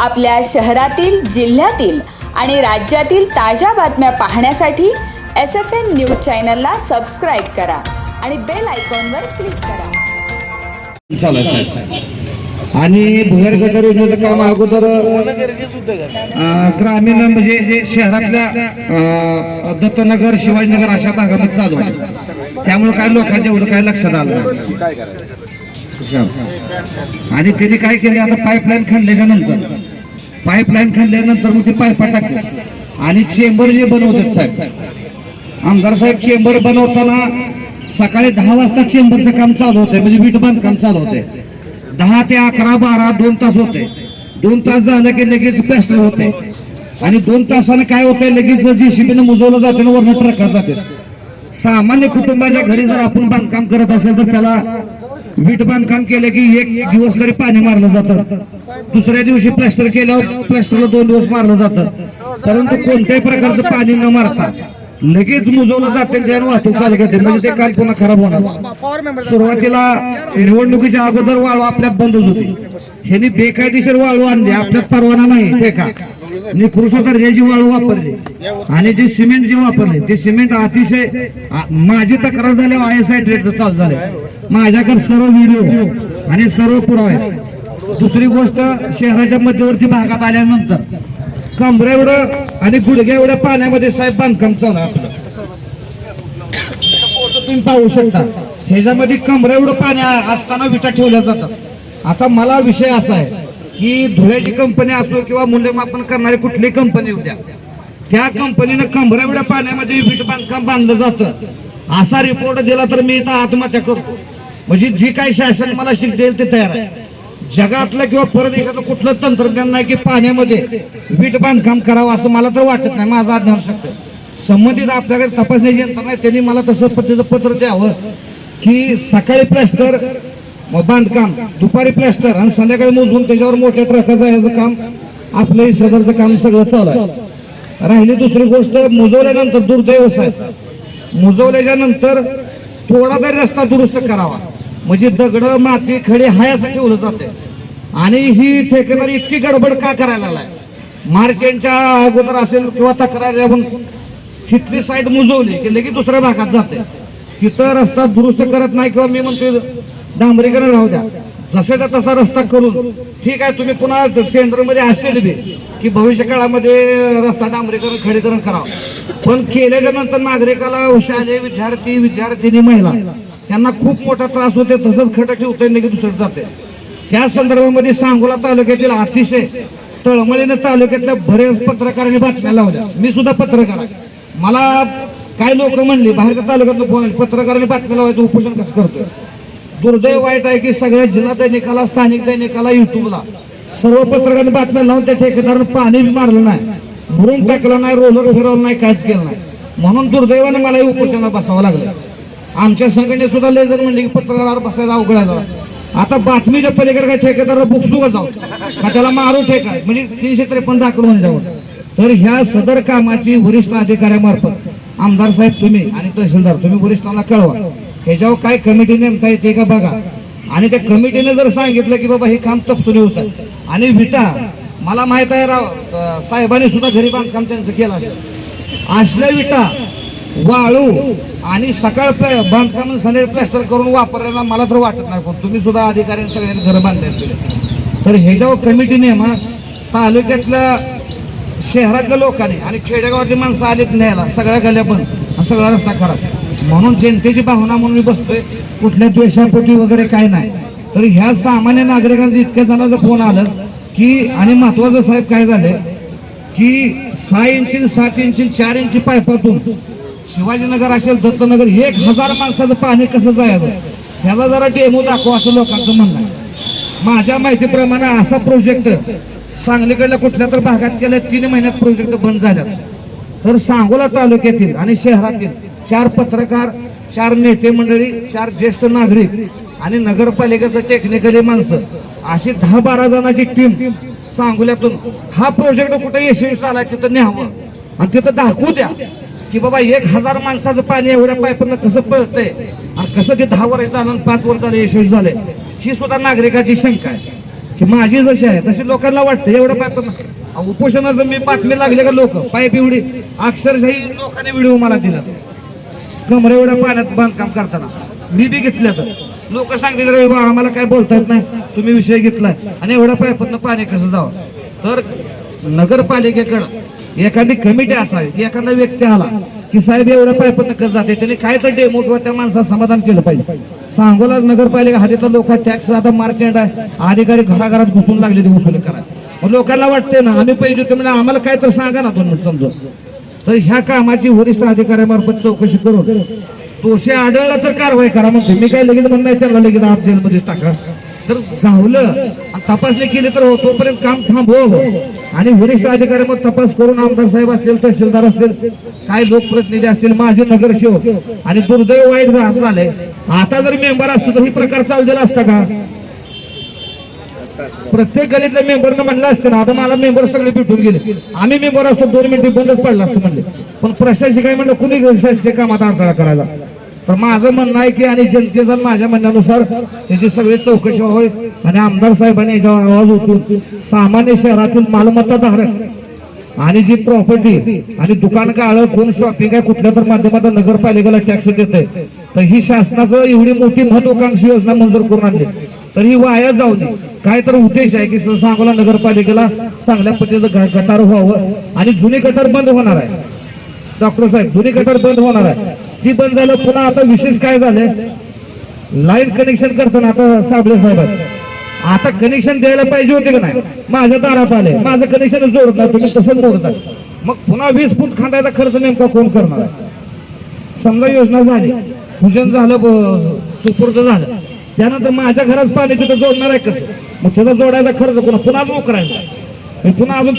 आपल्या शहरातील जिल्ह्यातील आणि राज्यातील ताज्या बातम्या पाहण्यासाठी एस एफ एन न्यूज चॅनलला सबस्क्राईब करा आणि बेल आयकॉनवर क्लिक करा. आणि भुयार गटार योजनेचं काम अगोदर ग्रामीण म्हणजे जे शहरातल्या दत्तनगर शिवाजीनगर अशा भागामध्ये चालू आहे. त्यामुळे काय लोकांच्या एवढं काय लक्षात आलं आणि त्यांनी काय केले? आता पाईपलाईन खणल्याच्या नंतर पाईपलाईन खाल्ल्यानंतर मग ते पायपा टाकतात आणि चेंबर जे बनवतात साहेब आमदार साहेब चेंबर बनवताना सकाळी दहा वाजता चेंबरचं काम चालू होतंय म्हणजे वीट बांधकाम चालू होते दहा ते अकरा बारा दोन तास होते दोन तास झालं की लगेच प्लॅस्टर होते आणि दोन तासानं काय होतंय लगेच जेसीबीनं मुजवलं जाते ना वरनं ट्रकार जाते सामान्य कुटुंबाच्या घरी जर आपण बांधकाम करत असेल तर त्याला वीट बांधकाम केलं की एक दिवस तरी पाणी मारलं जातं. दुसऱ्या दिवशी प्लॅस्टर केल्यावर प्लॅस्टरला दोन दिवस मारलं जातं. परंतु कोणत्याही प्रकारचं पाणी न मारता लगेच मुजवलं जाते त्यानं वाहतूक चालू करते. म्हणजे ते काम पुन्हा खराब होणार. सुरुवातीला निवडणुकीच्या अगोदर वाळू आपल्यात बंदच होती. ह्यांनी बेकायदेशीर वाळू आणली. आपल्यात परवाना नाही. ते का? निकृष्ट दर्जाची वाळू वापरली आणि जे सिमेंट जे वापरले ते सिमेंट अतिशय माझी तक्रार झाली आय एस आय ट्रेडचं चालू झाले माझ्याकडे सर्व व्हिडिओ आणि सर्व पुरावे आहेत. दुसरी गोष्ट शहराच्या मध्यवर्ती भागात आल्यानंतर कमरे एवढं आणि गुडघ्या एवढ्या पाण्यामध्ये साहेब बांधकाम चालू आपलं. तुम्ही पाहू शकता ह्याच्यामध्ये कमरे एवढं पाणी असताना विटा ठेवल्या जातात. आता मला विषय असा आहे की धुळ्याची कंपनी असो किंवा मूल्यमापन करणारी कुठलीही कंपनी होत्या त्या कंपनीनं कमरे पाण्यामध्ये वीट बांधकाम बांधलं जातं. असा रिपोर्ट दिला तर मी इथं आत्महत्या करतो म्हणजे जी काही शासन मला शिक देईल ते तयार आहे. जगातलं किंवा परदेशाचं कुठलं तंत्रज्ञान नाही की पाण्यामध्ये वीट बांधकाम करावं असं मला तर वाटत नाही. माझा ज्ञान शकतो संबंधित आपल्याकडे तपासण्याची यंत्रणा त्यांनी मला तसं पद्धतीचं पत्र द्यावं की सकाळी प्लॅस्टर बांधकाम. दुपारी प्लॅस्टर आणि संध्याकाळी मोजून त्याच्यावर मोठ्या ट्रकाचं याचं काम. आपलं सदरचं काम सगळं चालू आहे. राहिली दुसरी गोष्ट मुजवल्यानंतर दुर्दैव साहेब. मुजवल्याच्या नंतर थोडा तरी रस्ता दुरुस्त करावा. म्हणजे दगड माती खडे हाय ठेवलं जाते आणि ही ठेकेदारी इतकी गडबड का करायला लागलाय? मार्चच्या अगोदर असेल किंवा तक्रार आपण तिथली साईड मुजवली की लगेच दुसऱ्या भागात जाते. तिथं रस्ता दुरुस्त करत नाही किंवा मी म्हणतो डांबरीकरण राहू द्या. जसेचा तसा रस्ता करून ठीक आहे तुम्ही पुन्हा टेंडरमध्ये असेल बी की भविष्य काळामध्ये रस्ता डांबरीकरण खडीकरण करावं. पण केल्याच्यानंतर नागरिकाला शालेय विद्यार्थी विद्यार्थिनी महिला त्यांना खूप मोठा त्रास होते तसंच खडं ठेवतंय लगेच दुसरं जाते त्या संदर्भामध्ये सांगोला तालुक्यातील अतिशय तळमळीने तालुक्यातल्या बरेच पत्रकारांनी बातम्या लावल्या. मी सुद्धा पत्रकार आहे. मला काय लोक म्हणले बाहेरच्या तालुक्यातलं पत्रकारांनी बातम्या लावायचं उपोषण कसं करतोय? दुर्दैव वाईट आहे की सगळ्या जिल्हा दैनिकाला स्थानिक दैनिकाला युट्यूबला सर्व पत्रकारांनी बातम्या लावून त्या ठेकेदारानं पाणी बी मारलं नाही. भरून टाकलं नाही रोलर फिरवलं नाही काहीच केलं नाही. म्हणून दुर्दैवाने मला उपोषणाला बसावं लागलं. आमच्या संघटने सुद्धा लेझर म्हणले की पत्रकार बसायला अवघड आहे आता बातमीच्या पलीकडे काय ठेकेदार बुकसुक जाऊ का त्याला मारू ठेका? म्हणजे तीनशे त्रेपन्न दाखल होऊन जाऊ तर ह्या सदर कामाची वरिष्ठ अधिकाऱ्यामार्फत आमदार साहेब तुम्ही आणि तहसीलदार तुम्ही वरिष्ठांना कळवा. ह्याच्यावर काय कमिटी नेमता येते का बघा. आणि त्या कमिटीने जर सांगितलं की बाबा हे काम तपसून येऊ आणि विटा मला माहीत आहे राव साहेबांनी सुद्धा घरी बांधकाम त्यांचं केलं असेल. असल्या विटा वाळू आणि सकाळ बांधकाम संध्याकाळी प्लॅस्टर करून वापरायला मला तर वाटत नाही पण तुम्ही सुद्धा अधिकारी सगळ्यांनी घर बांधले असतील. तर ह्याच्यावर कमिटी नेमा तालुक्यातल्या शहरातल्या लोकांनी आणि खेडेगावातली माणसं आलीत न्यायला सगळ्या गल्या पण सगळा रस्ता खराब. म्हणून जनतेची भावना म्हणून मी बसतोय. कुठल्या द्वेषापोटी वगैरे काय नाही. तर ह्या सामान्य नागरिकांचं इतक्या जणांचं फोन आलं की आणि महत्वाचं साहेब काय झालंय? की सहा इंची सात इंची चार इंची पायपातून शिवाजीनगर असेल दत्तनगर एक हजार माणसाचं पाणी कसं जायचं? ह्याला जरा डेमो दाखवा असं लोकांचं म्हणणं आहे. माझ्या माहितीप्रमाणे असा प्रोजेक्ट सांगलीकडल्या कुठल्या तर भागात गेल्या तीन महिन्यात प्रोजेक्ट बंद झाल्या तर सांगोला तालुक्यातील आणि शहरातील चार पत्रकार चार नेते मंडळी चार ज्येष्ठ नागरिक आणि नगरपालिकेचं टेक्निकली माणसं. अशी दहा बारा जणांची टीम सांगोल्यातून हा प्रोजेक्ट कुठे यशस्वी झाला तिथं न्यावं. आणि तिथं दाखवू द्या की बाबा एक हजार माणसाचं पाणी एवढ्या पाईपनं कसं पळतंय आणि कसं ते दहा वर्ष झालं पाच वर्ष झालं यशस्वी झालंय ही सुद्धा नागरिकाची शंका आहे. की माझी जशी आहे तशी लोकांना वाटतं एवढं पाईप उपोषणाचं मी बातमी लागले का लोक? पाईप एवढी. अक्षरशाही लोकांनी व्हिडिओ मला दिला. कमरे एवढ्या पाण्यात बांधकाम करताना. मी बी घेतलं तर. लोक सांगते रे बा आम्हाला काय बोलता येत नाही. तुम्ही विषय घेतलाय. आणि एवढ्या पायपातनं पाणी कसं जावं? तर नगरपालिकेकडं एखादी कमिटी असावी की एखादा व्यक्ती आला की साहेब एवढ्या पायपातनं कसं जाते त्यांनी काय तर डेमो किंवा त्या माणसाचं समाधान केलं पाहिजे. सांगोला नगरपालिका हद्दीतला लोक टॅक्स आता मार्चेंट आहे. अधिकारी घराघरात घुसून लागले ते वसुली करा मग लोकांना वाटते ना आम्ही पाहिजे तुम्ही आम्हाला काय तर सांगा ना तुम्ही समजून. तर ह्या कामाची वरिष्ठ अधिकाऱ्यामार्फत चौकशी करून दोषी आढळला तर कारवाई करा मग मी काय लगेच म्हणणार नाही त्याला लगेच आत जेलमध्ये टाका. तर गावलं आणि तपासणी केली तर हो, तोपर्यंत काम थांबव आणि वरिष्ठ अधिकारी मग तपास करून आमदार साहेब असतील तहसीलदार असतील काय लोकप्रतिनिधी असतील माझे नगरसेवक आणि दुर्दैव वाईट असं झालंय आता जर मेंबर असतो तर ही प्रकार चालू दिला असता का? प्रत्येक गलीतल्या मेंबरनं म्हणलं असतं ना आता मला मेंबर सगळे भेटून गेले. आम्ही मेंबर असतो दोन मिनिटे बंदच पडला असतं म्हणले. पण प्रशासकाने म्हणलं कुणी शासकीय कामात अडथळा करायला? तर माझं म्हणणं आहे की आणि जनतेचं माझ्या म्हणण्यानुसार त्याची सगळी चौकशी व्हावी आणि आमदार साहेबांनी याच्यावर आवाज उठून सामान्य शहरातील मालमत्ता धारक आणि जी प्रॉपर्टी आणि दुकान काळ कोण शॉपिंग आहे कुठल्या तर माध्यमातून नगरपालिकेला टॅक्स देत आहे तर ही शासनाचं एवढी मोठी महत्वाकांक्षी योजना मंजूर करून आणली. तर ही वाया जाऊ नये काय तर उद्देश आहे की सांगोला नगरपालिकेला चांगल्या पद्धतीचं ग- गटार व्हावं आणि जुने गटार बंद होणार आहे. डॉक्टर साहेब जुने गटार बंद होणार आहे. ती बंद झालं पुन्हा आता विशेष काय झालंय? लाईन कनेक्शन करताना आता साबळे साहेब आता कनेक्शन द्यायला पाहिजे होते का नाही? माझ्या दारात आले. माझं कनेक्शन जोडत नाही तुम्ही तसंच जोडता मग पुन्हा वीस फूट खांदायचा खर्च नेमका कोण करणार? समजा योजना झाली. भूषण झालं सुपूर्द झालं. त्यानंतर माझ्या घरात पाणी तिथं जोडणार आहे कसं? मग त्याचा जोडायचा खर्च पुन्हा पुन्हा जो करायचा पुन्हा अजून